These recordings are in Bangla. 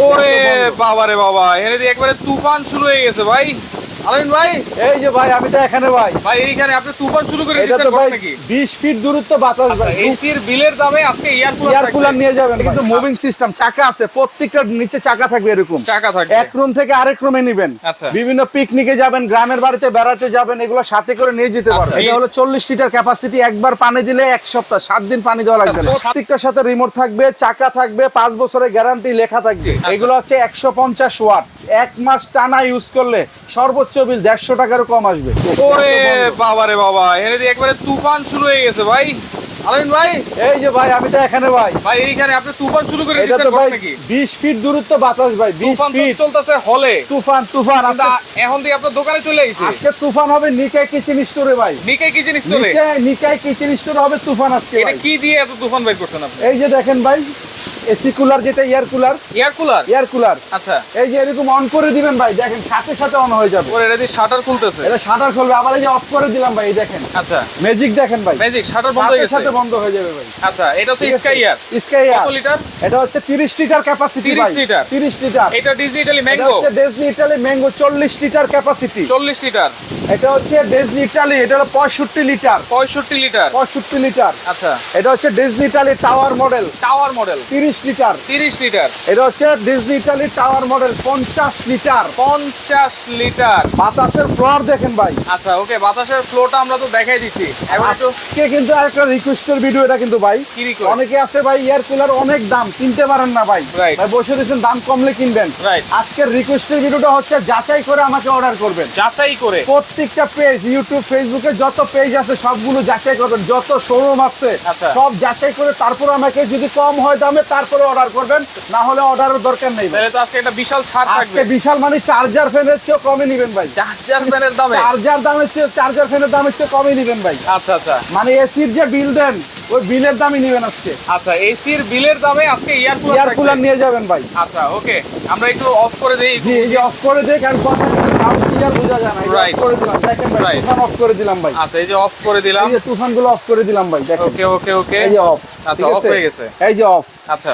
ওরে বাবা রে বাবা এখানে একবারে তুফান শুরু হয়ে গেছে ভাই। আলামিন ভাই। এই যে ভাই আমি তো এখানে ভাই। ভাই এইখানে আপনি তুফান শুরু করে এটা দিচ্ছেন নাকি 20 ফিট দূরত্ব বাতাস আচ্ছা ভাই। এসির বিলের দামে আজকে এয়ার কুলার এয়ার কুলার নিয়ে যাবেন কিন্তু মুভিং সিস্টেম চাকা আছে প্রত্যেকটা নিচে চাকা থাকবে এরকম। চাকা থাকবে। এক রুম থেকে আরেক রুমে নিবেন। আচ্ছা। বিভিন্ন পিকনিকে যাবেন গ্রামের বাড়িতে বেড়াতে যাবেন এগুলো সাথে করে নিয়ে যেতে আচ্ছা। পারবেন। এটা হলো চল্লিশ লিটার ক্যাপাসিটি একবার পানি দিলে এক সপ্তাহ সাত দিন পানি দেওয়া লাগবে। প্রত্যেকটার সাথে রিমোট থাকবে চাকা থাকবে পাঁচ বছরের গ্যারান্টি লেখা থাকবে। এগুলো হচ্ছে একশো পঞ্চাশ ওয়াট এক মাস টানা ইউজ করলে সর্বোচ্চ বিল দেড়শো টাকারও কম আসবে। ওরে বাবা রে বাবা এখানে দিয়ে একবারে তুফান শুরু হয়ে গেছে ভাই। আলামিন ভাই? এই যে ভাই আমি তো এখানে ভাই। ভাই এইখানে আপনি তুফান শুরু করে এটা ভাই নাকি? বিশ ফিট দূরত্ব বাতাস ভাই বিশ তুফান তো ফিট চলতেছে হলে। তুফান তুফান এখন আপনার দোকানে চলে আজকে তুফান হবে নিকাই কিচেন স্টোরে ভাই। নিকাই কি জিনিস চলে নিকাই নিকাই কিচেন স্টোর হবে তুফান আজকে এটা কি দিয়ে এত তুফান বের করছেন আপনি? এই যে দেখেন ভাই এসি কুলার যেটা air cooler? Air cooler? Air cooler. আচ্ছা। এই যে এরকম অন করে দিবেন ভাই দেখেন সাথে সাথে অন হয়ে যাবে। ওর এটা দিয়ে শাটার খুলতেছে। এটা শাটার খুলবে আবার এই যে অফ করে দিলাম ভাই দেখেন। আচ্ছা। ম্যাজিক দেখেন ভাই। ম্যাজিক শাটার বন্ধ হয়ে গেছে। সাথে বন্ধ হয়ে যাবে ভাই। আচ্ছা এটা হচ্ছে স্কাই এয়ার স্কাই এয়ার কত লিটার এটা হচ্ছে 30 লিটার ক্যাপাসিটি ভাই। 30 লিটার? 30 লিটার এটা ডিজিটালি এটা ম্যাঙ্গো হচ্ছে Disney Italy mango 40 litre capacity 40 litre এটা হচ্ছে ডেজনি ইটালি এটা হলো 65 লিটার 65 লিটার 65 লিটার আচ্ছা। এটা হচ্ছে Disney Italy tower model tower model 30 litre. 30 litre. এটা হচ্ছে Disney Italy tower model 50 litre. 50 litre. বাতাসের ফ্লোর দেখেন ভাই। আচ্ছা ওকে বাতাসের ফ্লোটা আমরা তো দেখাই দিছি। এখন একটু আজকে কিন্তু আরেকটা রিকোয়েস্টের ভিডিও এটা কিন্তু ভাই। অনেকে আছে ভাই এয়ার কুলার অনেক দাম কিনতে পারেন না ভাই। ভাই বসে দিয়েছেন দাম কমলে কিনবেন। আজকের রিকোয়েস্টের ভিডিওটা হচ্ছে যাচাই করে আমাকে অর্ডার করবেন। যাচাই করে। প্রত্যেকটা পেজ ইউটিউব ফেসবুকে যত পেজ আছে সবগুলো যাচাই করবেন। যত শোরুম আছে আচ্ছা। সব যাচাই করে তারপর আমাকে যদি কম হয় দামে তারপরে অর্ডার করবেন না হলে অর্ডারের দরকার নেই তাহলে তো আজকে একটা বিশাল ছাড় আজকে থাকবে বিশাল মানে চার্জার ফ্যানের চেয়ে কমে নিবেন ভাই। চার্জার ফ্যানের দামে? চার্জার দামের চেয়ে চার্জার ফ্যানের দামের চেয়ে কমে নিবেন ভাই। আচ্ছা আচ্ছা। মানে এসির যে বিল দেন ওই বিলের দামই নিবেন আজকে। আচ্ছা এসির বিলের দামে আজকে এয়ার কুলার এয়ার কুলার নিয়ে যাবেন ভাই। আচ্ছা ওকে আমরা একটু অফ করে দেই। জি এই যে অফ করে দিয়ে কারণ কথা সাউন্ড ক্লিয়ার বোঝা যায় না. অফ করে দিলাম দেখেন ভাই. তুফান অফ করে দিলাম ভাই। আচ্ছা এই যে অফ করে দিলাম। এই যে তুফানগুলো অফ করে দিলাম ভাই দেখেন। ওকে ওকে ওকে এই যে অফ আচ্ছা, off হয়ে গেছে। এই যে অফ আচ্ছা।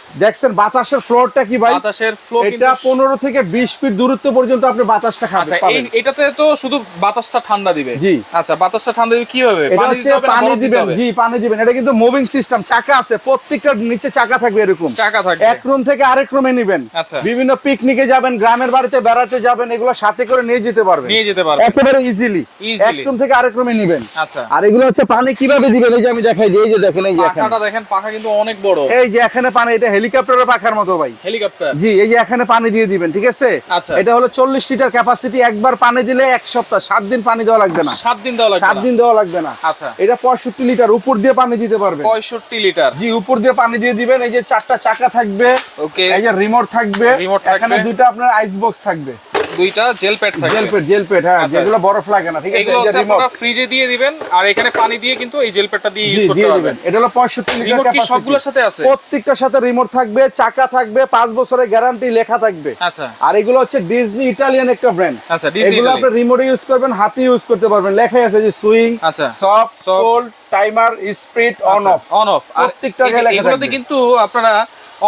দেখছেন বাতাসের ফ্লোরটা কি ভাই? বাতাসের ফ্লো এটা কিন্তু পনেরো থেকে বিশ ফিট দূরত্ব পর্যন্ত আপনি বাতাসটা আচ্ছা এই এটাতে তো শুধু বাতাসটা ঠান্ডা দিবে? জি। আচ্ছা বাতাসটা ঠান্ডা দিবে কীভাবে? পানি হচ্ছে দিতে হবে না পানি দিবেন? জি পানি দিবেন। এটা কিন্তু মুভিং সিস্টেম চাকা আছে প্রত্যেকটা নিচে চাকা থাকবে এরকম। চাকা থাকবে। এক রুম থেকে আরেক রুমে নিবেন। আচ্ছা। বিভিন্ন পিকনিকে যাবেন গ্রামের বাড়িতে বেড়াতে যাবেন এগুলো সাথে করে নিয়ে যেতে পারবেন। নিয়ে যেতে পারবে একেবারে ইজিলি এক রুম থেকে আরেক রুমে নিবেন। আচ্ছা। আর এগুলো হচ্ছে পানি কীভাবে দিবেন? এই যে আমি দেখাই যে এই যে দেখেন এই যে পাখাটা দেখেন পাখা কিন্তু অনেক বড়। এই যে এখানে পানি এটা হেলিকপ্টারের পাখার মতো ভাই। হেলিকপ্টার? জি এই যে এখানে পানি দিয়ে দিবেন ঠিক আছে? আচ্ছা। এটা হলো চল্লিশ লিটার ক্যাপাসিটি একবার পানি দিলে এক সপ্তাহ সাত দিন পানি দেওয়া লাগবে না। সাত দিন দেওয়া লাগবে সাত না। দিন দেওয়া লাগবে না। আচ্ছা। এটা পঁয়ষট্টি লিটার উপর দিয়ে পানি দিতে পারবে পঁয়ষট্টি লিটার। জি উপর দিয়ে পানি দিয়ে দিবেন এই যে চারটা চাকা থাকবে ওকে এই যে রিমোট থাকবে এখানে দুটা দুইটা আপনার আইস বক্স থাকবে। দুইটা জেল প্যাড জেল থাকবে পেট জেল পেট হ্যাঁ আচ্ছা। যেগুলো বরফ লাগে না ঠিক আছে? এগুলো হচ্ছে আপনারা ফ্রিজে দিয়ে দিবেন আর এখানে পানি দিয়ে কিন্তু এই জেল প্যাডটা দিয়ে ইউজ করতে পারবেন। এটা হলো পঁয়ষট্টি লিটার রিমোট কি সবগুলোর সাথে আছে? প্রত্যেকটার সাথে রিমোট থাকবে চাকা থাকবে পাঁচ বছরের গ্যারান্টি লেখা থাকবে। আচ্ছা। আর এগুলো হচ্ছে ডিজনি ইটালিয়ান একটা ব্র্যান্ড আচ্ছা ডিজনি এগুলো আপনি রিমোটে ইউজ করবেন হাতে ইউজ করতে পারবেন। লেখাই আছে যে সুইং আচ্ছা। Soft cold timer speed on off on off আর প্রত্যেকটা লেখা এগুলোতে কিন্তু আপনারা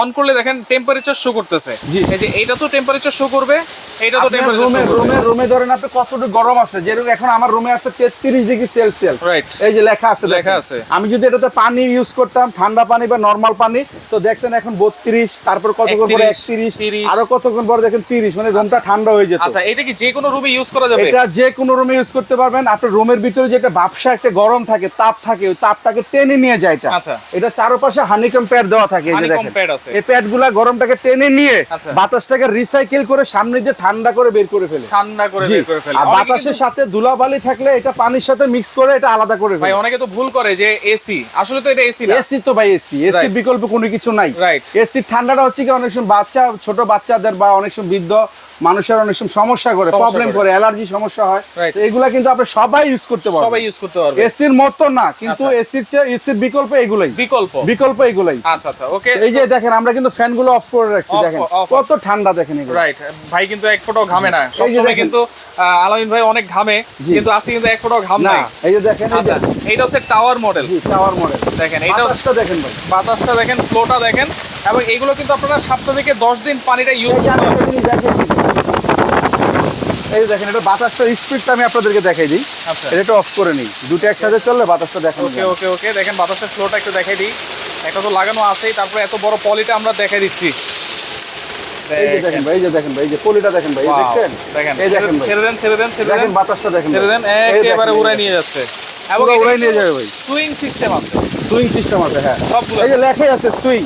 অন করলে দেখেন টেম্পারেচার শো করতেছে। এই যে এইটা তো টেম্পারেচার শো করবে এইটা তো টেম্পারেচার রুমে রুমে রুমে ধরেন আপনি কতটুকু গরম আছে যেরকম এখন আমার রুমে আছে তেত্রিশ ডিগ্রি সেলসিয়াস। Right. এই যে লেখা আছে লেখা আছে। আমি যদি এটাতে পানি ইউজ করতাম ঠান্ডা পানি বা নর্মাল পানি তো দেখছেন এখন বত্রিশ তারপর কতক্ষণ পরে 31, একত্রিশ 30 আরও কতক্ষণ পরে দেখেন তিরিশ মানে রুমটা ঠান্ডা হয়ে যেত। আচ্ছা এটা কি যে কোনো রুমে ইউজ করা যাবে? এটা যে কোনো রুমে ইউজ করতে পারবেন। আপনার রুমের ভিতরে যেটা ব্যবসা একটা গরম থাকে তাপ থাকে ওই তাপটাকে টেনে নিয়ে যায় এটা। আচ্ছা। এটা চারপাশে হানিকম প্যাড দেওয়া থাকে এই যে দেখেন। আছে। এই প্যাডগুলা গরমটাকে টেনে নিয়ে আচ্ছা। বাতাসটাকে রিসাইকেল করে সামনে যে ঠান্ডা করে বের করে ফেলে। ঠান্ডা করে বের করে ফেলে। আর বাতাসের সাথে ধুলাবালি থাকলে এটা পানির সাথে মিক্স করে এটা আলাদা করে ভাই অনেকে তো ভুল করে যে এসি আসলে তো এটা এসি না। এসি তো ভাই এসি Right. বিকল্প কোনো কিছু নাই. এসির ঠান্ডাটা হচ্ছে কি অনেক সময় বাচ্চা ছোট বাচ্চাদের বা অনেক সময় বৃদ্ধ মানুষের অনেক সময় সমস্যা করে প্রবলেম করে। অ্যালার্জি সমস্যা হয়। এগুলা কিন্তু আপনি সবাই ইউজ করতে পারবেন। সবাই ইউজ করতে পারবে। এসির মতো না কিন্তু আচ্ছা। এসির চেয়ে এসির বিকল্প এগুলাই। বিকল্প। বিকল্প এগুলাই। আচ্ছা আচ্ছা ওকে এই যে দেখেন আমরা কিন্তু ফ্যানগুলো অফ করে রাখছি দেখেন। কত ঠান্ডা দেখেন রাইট ভাই কিন্তু এক ফোঁটাও ঘামে না। সবসময়। কিন্তু আলামিন ভাই অনেক ঘামে। কিন্তু আজকে কিন্তু এক ফোঁটাও ঘাম না নাই। এই যে দেখেন আচ্ছা এইটা হচ্ছে টাওয়ার মডেল টাওয়ার মডেল দেখেন এটা বাতাসটা দেখেন ভাই। বাতাসটা দেখেন ফ্লোটা দেখেন এবং এগুলো কিন্তু আপনারা সপ্তাহ থেকে দশ দিন পানিটা ইউজ এই দেখেন এটা বাতাসটা স্পিডটা আমি আপনাদেরকে দেখাই দিই। আচ্ছা। এটা একটু অফ করে নিই। দুটো একসাথে চললে বাতাসটা দেখানো ওকে ওকে ওকে দেখেন বাতাসের ফ্লোটা একটু দেখাই দিই। একটা তো লাগানো আছেই তারপরে এত বড় পলিটা আমরা দেখে দিচ্ছি। দেখেন ভাই যে দেখেন ভাই যে পলিটা দেখেন ভাই দেখছেন? দেখেন। এই ছেড়ে দেখেন ছেড়ে দেন ছেড়ে দেন ছেড়ে দেন। বাতাসটা দেখেন ছেড়ে দেন। একেবারে উড়াই নিয়ে যাচ্ছে। পুরো উড়াই নিয়ে যাবে ভাই। সুইং সিস্টেম আছে। সুইং সিস্টেম আছে হ্যাঁ। সব এই যে লেখাই আছে সুইং।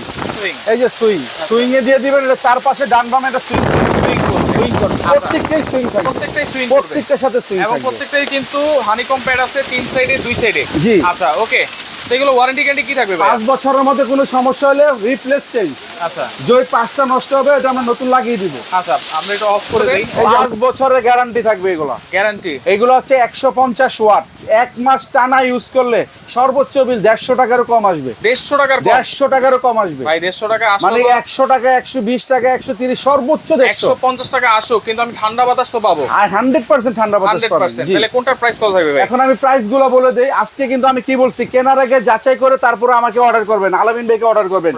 এই যে সুইং সুইং এ দিয়ে দিবেন এটা চারপাশে ডান বামে সুইং সুইং সুইং করবে প্রত্যেকটাই সুইং থাকবে। প্রত্যেকটাই সুইং প্রত্যেকটার সাথে সুইং এবং প্রত্যেকটাই কিন্তু হানিকম প্যাড আছে তিন সাইডে দুই সাইডে জি। আচ্ছা ওকে এগুলো ওয়ারেন্টি গ্যারান্টি কি থাকবে পাঁচ বছরের মধ্যে কোনো সমস্যা হলে রিপ্লেস চেঞ্জ আচ্ছা। যে ওই পাঁচটা নষ্ট হবে এটা আমরা নতুন লাগিয়ে দিব। আচ্ছা আমরা এটা অফ করে দিই। পাঁচ বছরের গ্যারান্টি থাকবে এগুলা। গ্যারান্টি এগুলো হচ্ছে একশো পঞ্চাশ ওয়াট। এক মাস টানা ইউজ করলে সর্বোচ্চ বিল দেড়শো টাকারও কম আসবে। দেড়শো টাকার। দেড়শো টাকারও কম আসবে। ভাই দেড়শো টাকা মানে একশো টাকা একশো বিশ টাকা একশো তিরিশ সর্বোচ্চ একশো পঞ্চাশ টাকা আসুক কিন্তু আমি ঠান্ডা বাতাস তো পাবো। আর হান্ড্রেড পার্সেন্ট ঠান্ডা বাতাস হান্ড্রেড পাবেন পার্সেন্ট জি। তাহলে কোনটার প্রাইস কত থাকবে এখন আমি প্রাইসগুলো বলে দেই। আজকে কিন্তু আমি কি বলছি কেনার আগে যাচাই করে তারপরে আমাকে অর্ডার করবেন আলামিন ভাইকে অর্ডার করবেন।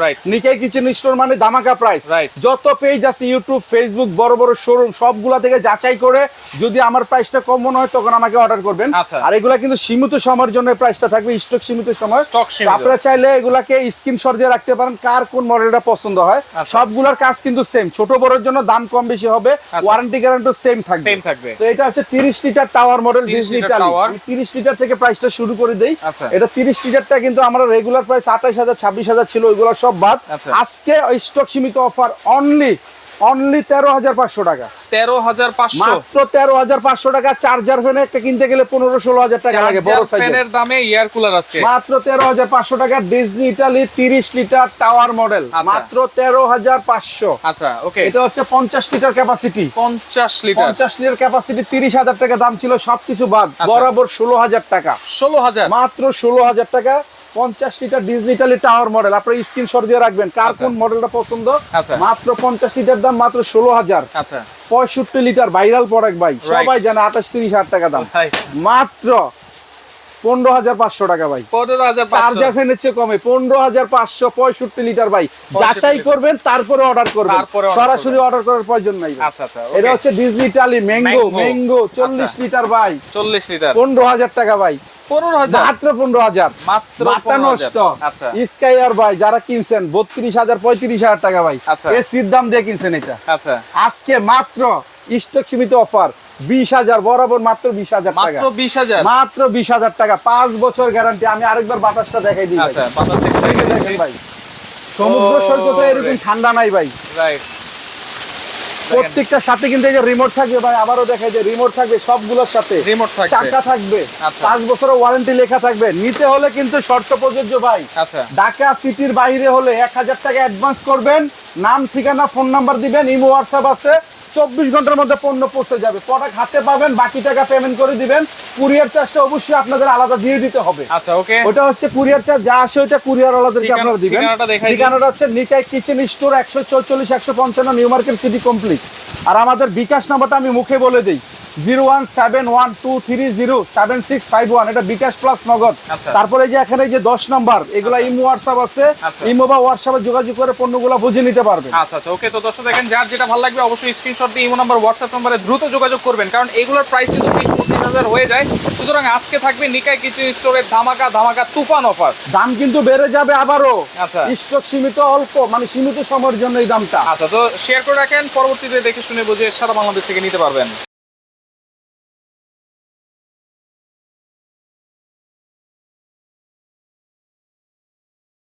কিচেন স্টোর মানে দামাকা প্রাইস যত পেজ আছে ইউটিউব ফেসবুক বড় বড় শোরুম সবগুলা থেকে যাচাই করে যদি আমার প্রাইসটা কম মনে হয় তখন আমাকে অর্ডার করবেন। আচ্ছা। আর এগুলা কিন্তু সীমিত সময়ের জন্য প্রাইসটা থাকবে স্টক সীমিত সময়। আপনারা চাইলে এগুলাকে স্ক্রিনশট দিয়ে রাখতে পারেন। কার কোন মডেলটা পছন্দ হয়। সবগুলোর কাজ কিন্তু সেম ছোট বড়ের জন্য দাম কম বেশি হবে। ওয়ারেন্টি গ্যারান্টি সেম থাকবে। সেম থাকবে। তো এটা হচ্ছে 30 litre tower model 30 litre tower 30 litre থেকে প্রাইসটা শুরু করে দেই। আচ্ছা। এটা 30 লিটারটা কিন্তু আমরা রেগুলার প্রাইস 28000 26000 ছিল ওইগুলো সব বাদ। আচ্ছা। আজকে স্টক সীমিত অফার অনলি অনলি 13500 টাকা। তেরো হাজার পাঁচশো। মাত্র 13500 টাকা চার্জার ফ্যান একটা কিনতে গেলে 15 16000 টাকা লাগে বড় ফ্যানের দামে এয়ার কুলার আছে মাত্র 13500 টাকা Disney Italy 30 litre tower model আচ্ছা। মাত্র 13500 আচ্ছা ওকে এটা হচ্ছে 50 লিটার ক্যাপাসিটি পঞ্চাশ লিটার। পঞ্চাশ লিটার ক্যাপাসিটি তিরিশ হাজার টাকা দাম ছিল সবকিছু বাদ। আচ্ছা। বরাবর ষোলো হাজার টাকা। ষোলো হাজার। মাত্র ষোলো হাজার টাকা। পঞ্চাশ লিটার ডিজিটালি টাওয়ার মডেল আপনার স্ক্রিনশট দিয়ে রাখবেন। কার আচ্ছা। কোন মডেলটা পছন্দ? আচ্ছা। মাত্র পঞ্চাশ লিটার দাম মাত্র ষোলো হাজার। আচ্ছা। পঁয়ষট্টি লিটার ভাইরাল প্রোডাক্ট ভাই। সবাই জানে আঠাশ তিরিশ হাজার টাকা দাম। মাত্র পনেরো হাজার পাঁচশো টাকা ভাই। পনেরো হাজার চার্জার ফ্যানের চেয়ে কমে। পনেরো হাজার পাঁচশো পঁয়ষট্টি লিটার ভাই। যাচাই। করবেন তারপরে অর্ডার করবেন। সরাসরি অর্ডার করার প্রয়োজন নাই। আচ্ছা আচ্ছা এটা হচ্ছে ডিজিটালি ম্যাঙ্গো ম্যাঙ্গো। চল্লিশ আচ্ছা। লিটার ভাই। চল্লিশ লিটার। পনেরো হাজার টাকা ভাই। মাত্র পনেরো হাজার। মাত্র মাথা 15,000 নষ্ট। আচ্ছা। ভাই যারা কিনছেন বত্রিশ হাজার পঁয়ত্রিশ হাজার টাকা ভাই। আচ্ছা। এসির দাম দিয়ে কিনছেন এটা। আচ্ছা। আজকে মাত্র স্টক সীমিত অফার। বিশ হাজার বরাবর মাত্র বিশ হাজার টাকা। মাত্র বিশ হাজার? মাত্র বিশ হাজার টাকা। পাঁচ বছর গ্যারান্টি। আমি আরেকবার বাতাসটা দেখাই দিই আচ্ছা দেখেন ভাই। সমুদ্র ও, সৈকতে এরকম ঠান্ডা নাই ভাই। রাইট। প্রত্যেকটার সাথে কিন্তু এই যে রিমোট থাকবে ভাই আবারও দেখাই যে রিমোট থাকবে সবগুলোর সাথে। রিমোট থাকবে। চাকা থাকবে আচ্ছা। পাঁচ বছরের ওয়ারেন্টি লেখা থাকবে। নিতে হলে কিন্তু শর্ত প্রযোজ্য ভাই। আচ্ছা। ঢাকা সিটির বাইরে হলে এক হাজার টাকা অ্যাডভান্স করবেন নাম ঠিকানা ফোন নাম্বার দিবেন ইমো হোয়াটসঅ্যাপ আছে। চব্বিশ ঘণ্টার মধ্যে পণ্য পৌঁছে যাবে। প্রোডাক্ট হাতে পাবেন বাকি টাকা পেমেন্ট করে দিবেন। কুরিয়ার চার্জটা অবশ্যই আপনাদের আলাদা দিয়ে দিতে হবে। আচ্ছা ওকে। ওটা হচ্ছে কুরিয়ার চার্জ যা আসে ওটা কুরিয়ার ওয়ালাদেরকে আপনারা দিবেন। ঠিকানাটা দেখাই ঠিকানাটা হচ্ছে নিকাই কিচেন স্টোর একশো চৌচল্লিশ একশো পঞ্চান্ন নিউ মার্কেট সিটি কমপ্লেক্স আর আমাদের বিকাশ নাম্বারটা আমি মুখে বলে দিই। Zero one seven one two three zero seven six five one. এটা বিকাশ প্লাস নগদ। আচ্ছা। তারপরে যে এখানে যে দশ নাম্বার এগুলা ইমো হোয়াটসঅ্যাপ আছে। আচ্ছা। ইমো বা হোয়াটসঅ্যাপে যোগাযোগ করে পণ্যগুলো বুঝে নিতে পারবেন। আচ্ছা আচ্ছা। ওকে তো দর্শক দেখেন যার যেটা ভালো লাগবে অবশ্যই স্ক্রিনশট দিয়ে ইমো নাম্বার হোয়াটসঅ্যাপ নাম্বারে দ্রুত যোগাযোগ করবেন কারণ এগুলোর প্রাইস কিন্তু বিশ পঁচিশ হাজার হয়ে যায়। সুতরাং আজকে থাকবে নিকাই কিচেন স্টোরের ধামাকা ধামাকা তুফান অফার দাম কিন্তু বেড়ে যাবে আবারও। আচ্ছা। স্টক সীমিত অল্প মানে সীমিত সময়ের জন্য এই দামটা। আচ্ছা তো শেয়ার করে রাখেন পরবর্তীতে দেখে শুনে বুঝে সারা বাংলাদেশ থেকে নিতে পারবেন।